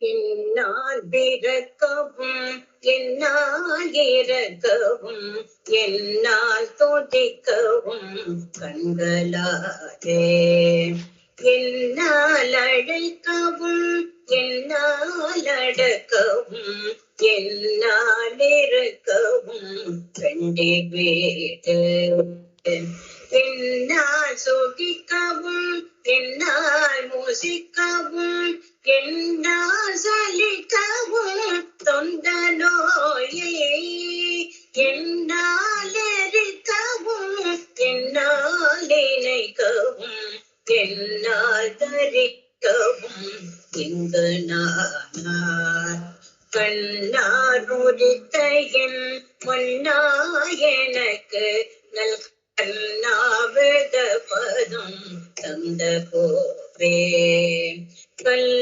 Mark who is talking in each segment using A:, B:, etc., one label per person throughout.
A: என்னால் பிறக்கவும் என்னால் இறக்கவும் என்னால் துதிக்கவும் கண்களாதே என்னால் அழைக்கவும் என்னால் அடக்கவும் என்னால் இருக்கவும் கண்டே வீடு. என்னால் சுகிக்கவும் என்னால் மூசிக்கவும் என்னால் சலிக்கவும் தொந்த நோயை என்னால் எரிக்கவும் என்னால் இணைக்கவும் என்னால் தரிக்கவும் இங்கு நானார். கண்ணார் உரித்த என் முன்னா எனக்கு நல் கண்ணாவித பதம் தந்த போவே. கல்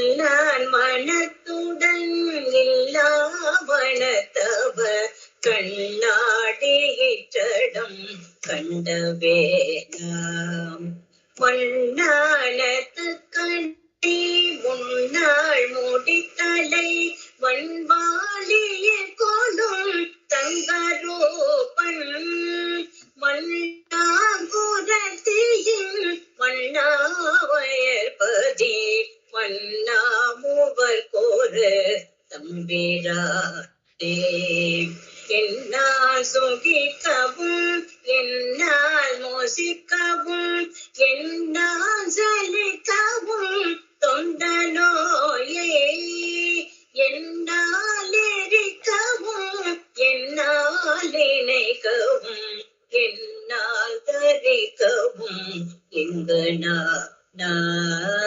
A: கண்ணாடியிற்றடம் கண்ட நாம் மண்ணாலத்து கண்டி முன்னாள் முடித்தலை வன்வாலிய கொடும் தங்கரூபன். மன்னாகுரத்தியின் மன்னாவயற்பதி மன்னாமுவர் கோரு தம்பிரா என்னால் சுகிக்கவும் என்னால் மோசிக்கவும் என்னால் ஜலிக்கவும் தொந்த நோயே என்னால் எரிக்கவும் என்னால் இணைக்கவும் என்னால் தரிக்கவும் எங்கனா நான்